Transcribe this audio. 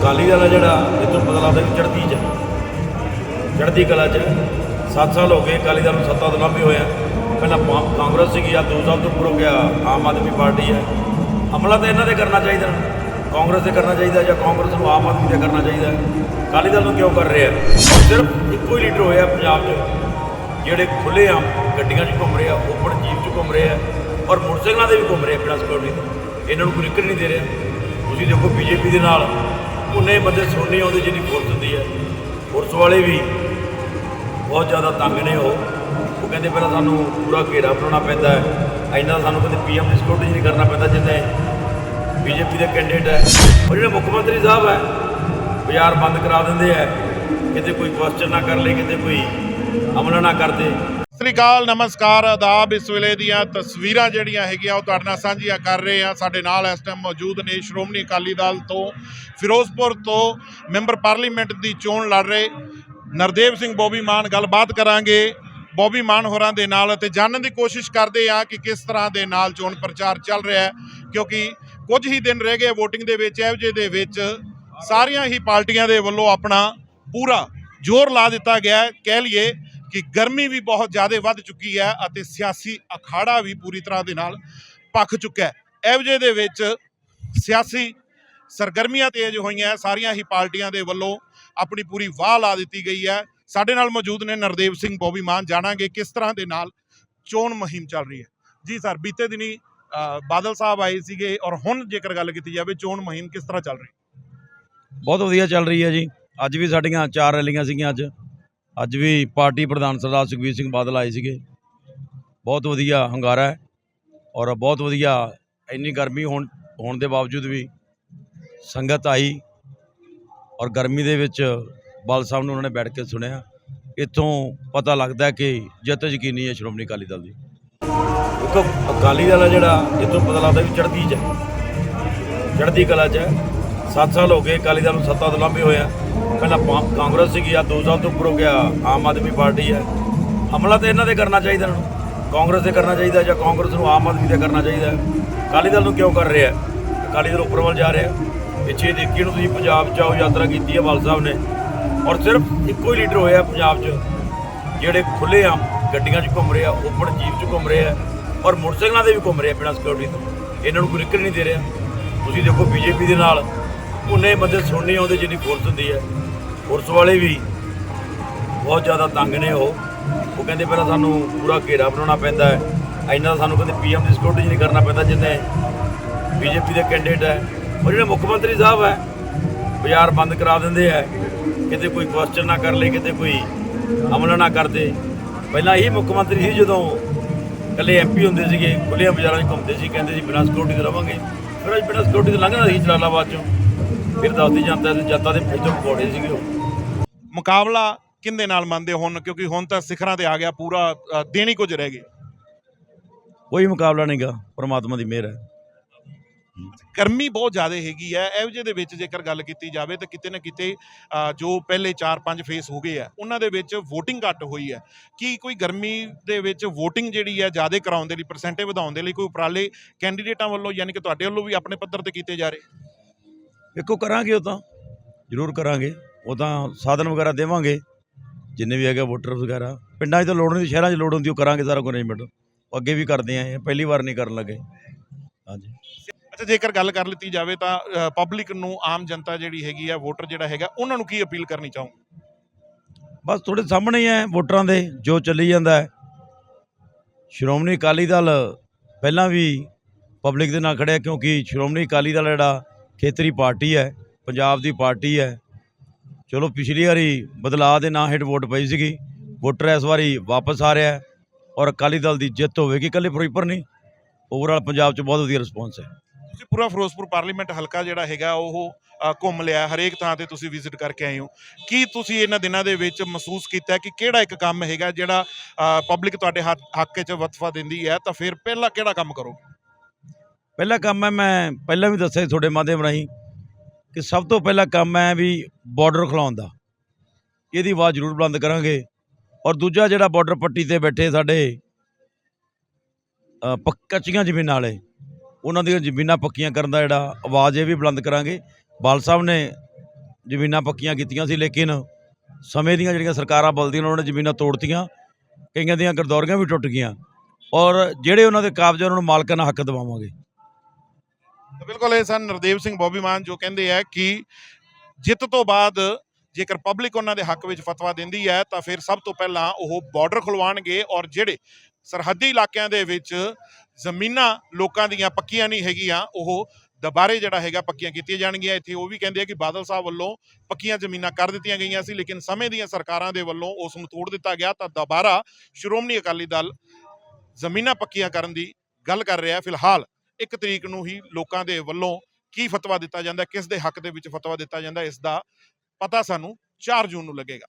ਅਕਾਲੀ ਦਲ ਆ ਜਿਹੜਾ ਇਹ ਤੋਂ ਪਤਾ ਲੱਗਦਾ ਕਿ ਚੜ੍ਹਦੀ ਚ ਹੈ। ਚੜ੍ਹਦੀ ਕਲਾ ਚ। 7 ਸਾਲ ਹੋ ਗਏ ਅਕਾਲੀ ਦਲ ਨੂੰ ਸੱਤਾ ਤੋਂ ਲਾਂਭੇ ਹੋਇਆ। ਪਹਿਲਾਂ ਪਾ- ਕਾਂਗਰਸ ਸੀਗੀ ਆ ਦੋ ਸਾਲ ਤੋਂ ਉੱਪਰ ਹੋ ਗਿਆ, ਆਮ ਆਦਮੀ ਪਾਰਟੀ ਹੈ। ਹਮਲਾ ਤਾਂ ਇਹਨਾਂ ਤੇ ਕਰਨਾ ਚਾਹੀਦਾ। ਕਾਂਗਰਸ ਤੇ ਕਰਨਾ ਚਾਹੀਦਾ ਜਾਂ ਕਾਂਗਰਸ ਨੂੰ ਆਮ ਆਦਮੀ ਤੇ ਕਰਨਾ ਚਾਹੀਦਾ। ਅਕਾਲੀ ਦਲ ਨੂੰ ਕਿਉਂ ਕਰ ਰਿਹਾ? ਸਿਰਫ ਇੱਕੋ ਹੀ ਲੀਡਰ ਹੋਇਆ ਪੰਜਾਬ 'ਚ, ਜਿਹੜੇ ਖੁੱਲੇ ਆਮ ਗੱਡੀਆਂ 'ਚ ਘੁੰਮ ਰਹੇ ਆ ਓਪਨ ਜੀਪ 'ਚ ਘੁੰਮ ਰਹੇ ਆ ਔਰ ਮੋਟਰਸਾਈਕਲਾਂ ਤੇ ਵੀ ਘੁੰਮ ਰਹੇ ਆ ਬਿਨਾਂ ਸਿਕਿਉਰਿਟੀ ਤੋਂ। ਇਹਨਾਂ ਨੂੰ ਕੋਈ ਨਿਕਲ ਨਹੀਂ ਦੇ ਰਿਹਾ। ਤੁਸੀਂ ਦੇਖੋ ਬੀਜੇਪੀ ਦੇ ਨਾਲ ਉਹਨੇ ਬੰਦੇ ਸੁਣ ਆਉਂਦੀ ਆਉਂਦੇ ਜਿੰਨੀ ਫੋਰਸ ਹੁੰਦੀ ਹੈ। ਫੋਰਸ ਵਾਲੇ ਵੀ ਬਹੁਤ ਜ਼ਿਆਦਾ ਤੰਗ ਨੇ ਉਹ। ਉਹ ਕਹਿੰਦੇ ਪਹਿਲਾਂ ਸਾਨੂੰ ਪੂਰਾ ਘੇਰਾ ਬਣਾਉਣਾ ਪੈਂਦਾ ਹੈ। ਇੰਨਾ ਸਾਨੂੰ ਕਹਿੰਦੇ ਪੀਐਮ ਦੀ ਸਿਕਿਉਰਿਟੀ ਨਹੀਂ ਕਰਨਾ ਪੈਂਦਾ ਜਿੰਨੇ ਬੀਜੇਪੀ ਦੇ ਕੈਂਡੀਡੇਟ ਹੈ। ਉਹ ਜਿਹੜੇ ਮੁੱਖ ਮੰਤਰੀ ਸਾਹਿਬ ਹੈ, ਬਾਜ਼ਾਰ ਬੰਦ ਕਰਾ ਦਿੰਦੇ ਹੈ। ਕਿਤੇ ਕੋਈ ਕੁਐਸਚਨ ਨਾ ਕਰ ਲੇ, ਕਿਤੇ ਕੋਈ ਅਮਲ ਨਾ ਕਰਦੇ ਸ੍ਰੀ ਅਕਾਲ ਨਮਸਕਾਰ ਆਦਾਬ ਇਸ ਵੇਲੇ ਦੀਆਂ ਤਸਵੀਰਾਂ ਜਿਹੜੀਆਂ ਹੈਗੀਆਂ, ਉਹ ਤੁਹਾਡੇ ਨਾਲ ਸਾਂਝੀਆਂ ਕਰ ਰਹੇ ਆ ਸਾਡੇ ਨਾਲ ਇਸ ਟਾਈਮ ਮੌਜੂਦ ਨੇ ਸ਼੍ਰੋਮਣੀ ਅਕਾਲੀ ਦਲ ਤੋਂ, ਫਿਰੋਜ਼ਪੁਰ ਤੋਂ ਮੈਂਬਰ ਪਾਰਲੀਮੈਂਟ ਦੀ ਚੋਣ ਲੜ ਰਹੇ ਨਰਦੇਵ ਸਿੰਘ ਬੋਬੀ ਮਾਨ। ਗੱਲਬਾਤ ਕਰਾਂਗੇ ਬੋਬੀ ਮਾਨ ਹੋਰਾਂ ਦੇ ਨਾਲ ਤੇ ਜਾਣਨ ਦੀ ਕੋਸ਼ਿਸ਼ ਕਰਦੇ ਆ ਕਿ ਕਿਸ ਤਰ੍ਹਾਂ ਦੇ ਨਾਲ ਚੋਣ ਪ੍ਰਚਾਰ ਚੱਲ ਰਿਹਾ ਹੈ, ਕਿਉਂਕਿ ਕੁਝ ਹੀ ਦਿਨ ਰਹਿ ਗਏ VOTING ਦੇ ਵਿੱਚ, ਇਹੋ ਜਿਹੇ ਦੇ ਵਿੱਚ ਸਾਰੀਆਂ ਹੀ ਪਾਰਟੀਆਂ ਦੇ ਵੱਲੋਂ ਆਪਣਾ ਪੂਰਾ ਜ਼ੋਰ ਲਾ ਦਿੱਤਾ ਗਿਆ ਕਹਿ ਲਈਏ ਕਿ ਗਰਮੀ ਵੀ ਬਹੁਤ ਜ਼ਿਆਦਾ ਵੱਧ ਚੁੱਕੀ ਹੈ ਅਤੇ ਸਿਆਸੀ ਅਖਾੜਾ ਵੀ ਪੂਰੀ ਤਰ੍ਹਾਂ ਦੇ ਨਾਲ ਪੱਖ ਚੁੱਕਾ ਹੈ। ਇਹੋ ਜਿਹੇ ਦੇ ਵਿੱਚ ਸਿਆਸੀ ਸਰਗਰਮੀਆਂ ਤੇਜ਼ ਹੋਈਆਂ ਸਾਰੀਆਂ ਹੀ ਪਾਰਟੀਆਂ ਦੇ ਵੱਲੋਂ ਆਪਣੀ ਪੂਰੀ ਵਾਹ ਲਾ ਦਿੱਤੀ ਗਈ ਹੈ। ਸਾਡੇ ਨਾਲ ਮੌਜੂਦ ਨੇ ਨਰਦੇਵ ਸਿੰਘ ਬੋਬੀ ਮਾਨ। ਜਾਣਾਂਗੇ ਕਿਸ ਤਰ੍ਹਾਂ ਦੇ ਨਾਲ ਚੋਣ ਮੁਹਿੰਮ ਚੱਲ ਰਹੀ ਹੈ। ਜੀ ਸਰ, ਬੀਤੇ ਦਿਨੀ ਬਾਦਲ ਸਾਹਿਬ ਆਏ ਸੀਗੇ ਔਰ ਹੁਣ ਜੇਕਰ ਗੱਲ ਕੀਤੀ ਜਾਵੇ, ਚੋਣ ਮੁਹਿੰਮ ਕਿਸ ਤਰ੍ਹਾਂ ਚੱਲ ਰਹੀ ਬਹੁਤ ਵਧੀਆ ਚੱਲ ਰਹੀ ਹੈ ਜੀ। ਅੱਜ ਵੀ ਸਾਡੀਆਂ ਚਾਰ ਰੈਲੀਆਂ ਸੀਗੀਆਂ ਅੱਜ। ਅੱਜ ਵੀ ਪਾਰਟੀ ਪ੍ਰਧਾਨ ਸਰਦਾਰ ਸੁਖਬੀਰ ਸਿੰਘ ਬਾਦਲ ਆਏ ਸੀਗੇ। ਬਹੁਤ ਵਧੀਆ ਹੰਗਾਰਾ ਹੈ ਔਰ ਬਹੁਤ ਵਧੀਆ ਇੰਨੀ ਗਰਮੀ ਹੋਣ ਹੋਣ ਦੇ ਬਾਵਜੂਦ ਵੀ ਸੰਗਤ ਆਈ ਔਰ ਗਰਮੀ ਦੇ ਵਿੱਚ ਬਾਲ ਸਾਹਿਬ ਨੂੰ ਉਹਨਾਂ ਨੇ ਬੈਠ ਕੇ ਸੁਣਿਆ। ਇੱਥੋਂ ਪਤਾ ਲੱਗਦਾ ਕਿ ਜਿੱਤ ਯਕੀਨੀ ਹੈ ਸ਼੍ਰੋਮਣੀ ਅਕਾਲੀ ਦਲ ਦੀ। ਦੇਖੋ, ਅਕਾਲੀ ਦਲ ਹੈ ਜਿਹੜਾ ਇੱਥੋਂ ਪਤਾ ਲੱਗਦਾ ਵੀ ਚੜ੍ਹਦੀ ਚ ਹੈ। ਚੜ੍ਹਦੀ ਕਲਾ ਚ ਹੈ। 7 ਸਾਲ ਹੋ ਗਏ, ਅਕਾਲੀ ਦਲ ਨੂੰ ਸੱਤਾ ਤੋਂ ਲਾਂਭੇ ਹੋਇਆ। ਪਹਿਲਾਂ ਕਾਂਗਰਸ ਸੀਗੀ ਆ 2 ਸਾਲ ਤੋਂ ਉੱਪਰ ਹੋ ਗਿਆ, ਆਮ ਆਦਮੀ ਪਾਰਟੀ ਹੈ। ਹਮਲਾ ਤਾਂ ਇਹਨਾਂ ਤੇ ਕਰਨਾ ਚਾਹੀਦਾ ਇਹਨਾਂ ਨੂੰ। ਕਾਂਗਰਸ ਤੇ ਕਰਨਾ ਚਾਹੀਦਾ ਜਾਂ ਕਾਂਗਰਸ ਨੂੰ ਆਮ ਆਦਮੀ ਤੇ ਕਰਨਾ ਚਾਹੀਦਾ ਅਕਾਲੀ ਦਲ ਨੂੰ ਕਿਉਂ ਕਰ ਰਿਹਾ ਅਕਾਲੀ ਦਲ ਉੱਪਰ ਵੱਲ ਜਾ ਰਿਹਾ ਪਿੱਛੇ ਦੇਖੀ ਨੂੰ ਤੁਸੀਂ, ਪੰਜਾਬ ਚ ਆਓ, ਯਾਤਰਾ ਕੀਤੀ ਹੈ ਵਾਲ ਸਾਹਿਬ ਨੇ। ਔਰ ਸਿਰਫ ਇੱਕੋ ਹੀ ਲੀਡਰ ਹੋਇਆ ਪੰਜਾਬ 'ਚ, ਜਿਹੜੇ ਖੁੱਲੇ ਆਮ ਗੱਡੀਆਂ 'ਚ ਘੁੰਮ ਰਹੇ ਆ ਓਪਨ ਜੀਪ 'ਚ ਘੁੰਮ ਰਹੇ ਆ ਔਰ ਮੋਟਰਸਾਈਕਲਾਂ ਤੇ ਵੀ ਘੁੰਮ ਰਹੇ ਆ ਬਿਨਾਂ ਸਿਕਿਉਰਿਟੀ ਤੋਂ। ਇਹਨਾਂ ਨੂੰ ਕੋਈ ਨਿਕਲ ਨਹੀਂ ਦੇ ਰਿਹਾ। ਤੁਸੀਂ ਦੇਖੋ ਬੀਜੇਪੀ ਦੇ ਨਾਲ ਉਹਨੇ ਬੰਦੇ ਸੁਣ ਨਹੀਂ ਆਉਂਦੇ ਜਿੰਨੀ ਫੋਰਸ ਹੁੰਦੀ ਹੈ। ਫੋਰਸ ਵਾਲੇ ਵੀ ਬਹੁਤ ਜ਼ਿਆਦਾ ਤੰਗ ਨੇ ਉਹ। ਉਹ ਕਹਿੰਦੇ ਪਹਿਲਾਂ ਸਾਨੂੰ ਪੂਰਾ ਘੇਰਾ ਬਣਾਉਣਾ ਪੈਂਦਾ ਹੈ। ਇੰਨਾ ਸਾਨੂੰ ਕਹਿੰਦੇ ਪੀਐਮ ਦੀ ਸਿਕਿਉਰਿਟੀ ਨਹੀਂ ਕਰਨਾ ਪੈਂਦਾ ਜਿੰਨੇ ਬੀਜੇਪੀ ਦੇ ਕੈਂਡੀਡੇਟ ਹੈ। ਉਹ ਜਿਹੜੇ ਮੁੱਖ ਮੰਤਰੀ ਸਾਹਿਬ ਹੈ, ਬਾਜ਼ਾਰ ਬੰਦ ਕਰਾ ਦਿੰਦੇ ਹੈ। ਕਿਤੇ ਕੋਈ ਕੁਐਸਚਨ ਨਾ ਕਰ ਲੇ, ਕਿਤੇ ਕੋਈ ਅਮਲ ਨਾ ਕਰਦੇ ਪਹਿਲਾਂ ਇਹੀ ਮੁੱਖ ਮੰਤਰੀ ਸੀ ਜਦੋਂ ਇਕੱਲੇ ਐਮਪੀ ਹੁੰਦੇ ਸੀਗੇ, ਖੁੱਲ੍ਹੀਆਂ ਬਾਜ਼ਾਰਾਂ 'ਚ ਘੁੰਮਦੇ ਸੀ, ਕਹਿੰਦੇ ਸੀ, ਬਿਨਾਂ ਸਿਕਿਉਰਿਟੀ ਦੇ ਰਵਾਂਗੇ। ਫਿਰ ਅੱਜ ਬਿਨਾਂ ਸਿਕਿਉਰਿਟੀ ਦੇ ਲੰਘਣਾ ਸੀ ਜਲਾਲਾਬਾਦ 'ਚੋਂ। ਫਿਰ ਦੱਸਦੀ ਜਾਂਦਾ ਤੇ ਜਨਤਾ ਦੇ ਵਿੱਚੋਂ ਪਕੌੜੇ ਸੀਗੇ ਉਹ। ਮੁਕਾਬਲਾ ਕਿੰਦੇ ਨਾਲ ਮੰਨਦੇ ਹੋ ਹੁਣ? ਕਿਉਂਕਿ ਹੁਣ ਤਾਂ ਸਿਖਰਾਂ ਤੇ ਆ ਗਿਆ ਪੂਰਾ ਅ, ਦਿਨ ਹੀ ਕੁਝ ਰਹਿ ਗਏ। ਕੋਈ ਮੁਕਾਬਲਾ ਨਹੀਂਗਾ ਪਰਮਾਤਮਾ ਦੀ ਮਿਹਰ ਹੈ। ਗਰਮੀ ਬਹੁਤ ਜ਼ਿਆਦਾ ਹੈਗੀ ਹੈ। ਇਹੋ ਜਿਹੇ ਦੇ ਵਿੱਚ ਜੇਕਰ ਗੱਲ ਕੀਤੀ ਜਾਵੇ ਤਾਂ ਕਿਤੇ ਨਾ ਕਿਤੇ ਅ, ਜੋ ਪਹਿਲੇ 4-5 ਫੇਸ ਹੋ ਗਏ ਆ ਉਹਨਾਂ ਦੇ ਵਿੱਚ VOTING ਘੱਟ ਹੋਈ ਹੈ। ਕੀ ਕੋਈ ਗਰਮੀ ਦੇ ਵਿੱਚ VOTING ਜਿਹੜੀ ਹੈ ਜ਼ਿਆਦਾ ਕਰਾਉਣ ਦੇ ਲਈ ਪਰਸੈਂਟੇਜ ਵਧਾਉਣ ਦੇ ਲਈ ਕੋਈ ਉਪਰਾਲੇ ਕੈਂਡੀਡੇਟਾਂ ਵੱਲੋਂ ਯਾਨੀ ਕਿ ਤੁਹਾਡੇ ਵੱਲੋਂ ਵੀ ਆਪਣੇ ਪੱਧਰ ਤੇ ਕੀਤੇ ਜਾ ਰਹੇ? ਵੇਖੋ ਕਰਾਂਗੇ ਉਹ ਤਾਂ ਜ਼ਰੂਰ ਕਰਾਂਗੇ। ਉਹ ਤਾਂ ਸਾਧਨ ਵਗੈਰਾ ਦੇਵਾਂਗੇ ਜਿੰਨੇ ਵੀ ਹੈਗੇ ਵੋਟਰ ਵਗੈਰਾ। ਪਿੰਡਾਂ 'ਚ ਤਾਂ ਲੋੜ ਨਹੀਂ ਸ਼ਹਿਰਾਂ 'ਚ ਲੋੜ ਹੁੰਦੀ ਉਹ ਕਰਾਂਗੇ ਸਾਰਾ ਕੁਝ ਅਰੇਂਜਮੈਂਟ ਅੱਗੇ ਵੀ ਕਰਦੇ ਆਏ ਆ ਪਹਿਲੀ ਵਾਰ ਨਹੀਂ ਕਰਨ ਲੱਗੇ। ਹਾਂਜੀ। ਅੱਛਾ ਜੇਕਰ ਗੱਲ ਕਰ ਲਿੱਤੀ ਜਾਵੇ ਤਾਂ ਪਬਲਿਕ ਨੂੰ ਆਮ ਜਨਤਾ ਜਿਹੜੀ ਹੈਗੀ ਆ ਵੋਟਰ ਜਿਹੜਾ ਹੈਗਾ ਉਹਨਾਂ ਨੂੰ ਕੀ ਅਪੀਲ ਕਰਨੀ ਚਾਹੋ ਬਸ ਤੁਹਾਡੇ ਸਾਹਮਣੇ ਹੀ ਹੈ ਵੋਟਰਾਂ ਦੇ ਜੋ ਚੱਲੀ ਜਾਂਦਾ ਹੈ। ਸ਼੍ਰੋਮਣੀ ਅਕਾਲੀ ਦਲ ਪਹਿਲਾਂ ਵੀ ਪਬਲਿਕ ਦੇ ਨਾਲ ਖੜਿਆ ਕਿਉਂਕਿ ਸ਼੍ਰੋਮਣੀ ਅਕਾਲੀ ਦਲ ਜਿਹੜਾ ਖੇਤਰੀ ਪਾਰਟੀ ਹੈ, ਪੰਜਾਬ ਦੀ ਪਾਰਟੀ ਹੈ। ਚਲੋ ਪਿਛਲੀ ਵਾਰੀ ਬਦਲਾਅ ਦੇ ਨਾਂ ਹੇਠ ਵੋਟ ਪਈ ਸੀਗੀ। ਵੋਟਰ ਇਸ ਵਾਰੀ ਵਾਪਸ ਆ ਰਿਹਾ ਔਰ ਅਕਾਲੀ ਦਲ ਦੀ ਜਿੱਤ ਹੋਵੇਗੀ, ਇਕੱਲੇ ਫਿਰੋਜ਼ਪੁਰ ਨਹੀਂ। ਓਵਰਆਲ ਪੰਜਾਬ 'ਚ ਬਹੁਤ ਵਧੀਆ ਰਿਸਪੌਂਸ ਹੈ। ਤੁਸੀਂ ਪੂਰਾ ਫਿਰੋਜ਼ਪੁਰ ਪਾਰਲੀਮੈਂਟ ਹਲਕਾ ਜਿਹੜਾ ਹੈਗਾ, ਉਹ ਘੁੰਮ ਲਿਆ, ਹਰੇਕ ਥਾਂ ਤੇ ਤੁਸੀਂ ਵਿਜ਼ਿਟ ਕਰਕੇ ਆਏ ਹੋ। ਕੀ ਤੁਸੀਂ ਇਹਨਾਂ ਦਿਨਾਂ ਦੇ ਵਿੱਚ ਮਹਿਸੂਸ ਕੀਤਾ ਕਿ ਕਿਹੜਾ ਇੱਕ ਕੰਮ ਹੈਗਾ ਜਿਹੜਾ ਪਬਲਿਕ ਤੁਹਾਡੇ ਹੱਥ ਹੱਕ 'ਚ ਵਤਫਾ ਦਿੰਦੀ ਹੈ, ਤਾਂ ਫਿਰ ਪਹਿਲਾਂ ਕਿਹੜਾ ਕੰਮ ਕਰੋ ਪਹਿਲਾ ਕੰਮ ਹੈ ਮੈਂ ਪਹਿਲਾਂ ਵੀ ਦੱਸਿਆ ਸੀ ਤੁਹਾਡੇ ਮਾਧਿਅਮ ਰਾਹੀਂ ਕਿ ਸਭ ਤੋਂ ਪਹਿਲਾ ਕੰਮ ਹੈ ਵੀ ਬਾਰਡਰ ਖਿਲਾਉਣ ਦਾ। ਇਹਦੀ ਆਵਾਜ਼ ਜ਼ਰੂਰ ਬੁਲੰਦ ਕਰਾਂਗੇ। ਔਰ ਦੂਜਾ ਜਿਹੜਾ ਬਾਰਡਰ ਪੱਟੀ ਤੇ ਬੈਠੇ ਸਾਡੇ ਅ, ਕੱਚੀਆਂ ਜ਼ਮੀਨਾਂ ਵਾਲੇ ਉਹਨਾਂ ਦੀਆਂ ਜ਼ਮੀਨਾਂ ਪੱਕੀਆਂ ਕਰਨ ਦਾ ਜਿਹੜਾ ਆਵਾਜ਼ ਇਹ ਵੀ ਬੁਲੰਦ ਕਰਾਂਗੇ। ਬਾਲ ਸਾਹਿਬ ਨੇ ਜ਼ਮੀਨਾਂ ਪੱਕੀਆਂ ਕੀਤੀਆਂ ਸੀ ਲੇਕਿਨ ਸਮੇਂ ਦੀਆਂ ਜਿਹੜੀਆਂ ਸਰਕਾਰਾਂ ਬਲਦੀਆਂ ਉਹਨਾਂ ਨੇ ਜ਼ਮੀਨਾਂ ਤੋੜਤੀਆਂ। ਕਈਆਂ ਦੀਆਂ ਗਰਦੌਰੀਆਂ ਵੀ ਟੁੱਟ ਗਈਆਂ। ਔਰ ਜਿਹੜੇ ਉਹਨਾਂ ਦੇ ਕਾਬਜ਼ ਉਹਨਾਂ ਨੂੰ ਮਾਲਕਾਂ ਮਾਲਕਾਨਾ ਹੱਕ ਦਿਵਾਵਾਂਗੇ। ਤਾਂ ਬਿਲਕੁਲ ਇਹ ਸਨ ਨਰਦੇਵ ਸਿੰਘ, ਬੋਬੀ ਮਾਨ, ਜੋ ਕਹਿੰਦੇ ਆ ਕਿ ਜਿੱਤ ਤੋਂ ਬਾਅਦ ਜੇਕਰ ਪਬਲਿਕ ਉਹਨਾਂ ਦੇ ਹੱਕ ਵਿੱਚ ਫਤਵਾ ਦਿੰਦੀ ਹੈ, ਤਾਂ ਫਿਰ ਸਭ ਤੋਂ ਪਹਿਲਾਂ ਉਹ ਬਾਰਡਰ ਖੁਲਵਾਉਣਗੇ ਔਰ ਜਿਹੜੇ ਸਰਹੱਦੀ ਇਲਾਕਿਆਂ ਦੇ ਵਿੱਚ ਜ਼ਮੀਨਾਂ ਲੋਕਾਂ ਦੀਆਂ ਪੱਕੀਆਂ ਨਹੀਂ ਹੈਗੀਆਂ, ਉਹ ਦੁਬਾਰੇ ਜਿਹੜਾ ਹੈਗਾ ਪੱਕੀਆਂ ਕੀਤੀਆਂ ਜਾਣਗੀਆਂ। ਇੱਥੇ ਉਹ ਵੀ ਕਹਿੰਦੇ ਆ ਕਿ ਬਾਦਲ ਸਾਹਿਬ ਵੱਲੋਂ ਪੱਕੀਆਂ ਜ਼ਮੀਨਾਂ ਕਰ ਦਿੱਤੀਆਂ ਗਈਆਂ ਸੀ, ਲੇਕਿਨ ਸਮੇਂ ਦੀਆਂ ਸਰਕਾਰਾਂ ਦੇ ਵੱਲੋਂ ਉਸ ਨੂੰ ਤੋੜ ਦਿੱਤਾ ਗਿਆ, ਤਾਂ ਦੁਬਾਰਾ ਸ਼੍ਰੋਮਣੀ ਅਕਾਲੀ ਦਲ ਜ਼ਮੀਨਾਂ ਪੱਕੀਆਂ ਕਰਨ ਦੀ ਗੱਲ ਕਰ ਰਿਹਾ ਫਿਲਹਾਲ ਇੱਕ ਤਰੀਕ ਨੂੰ ਹੀ ਲੋਕਾਂ ਦੇ ਵੱਲੋਂ ਕੀ ਫਤਵਾ ਦਿੱਤਾ ਜਾਂਦਾ ਕਿਸ ਦੇ ਹੱਕ ਦੇ ਵਿੱਚ ਫਤਵਾ ਦਿੱਤਾ ਜਾਂਦਾ ਹੈ, ਇਸ ਦਾ ਪਤਾ ਸਾਨੂੰ 4 ਜੂਨ ਨੂੰ ਲੱਗੇਗਾ।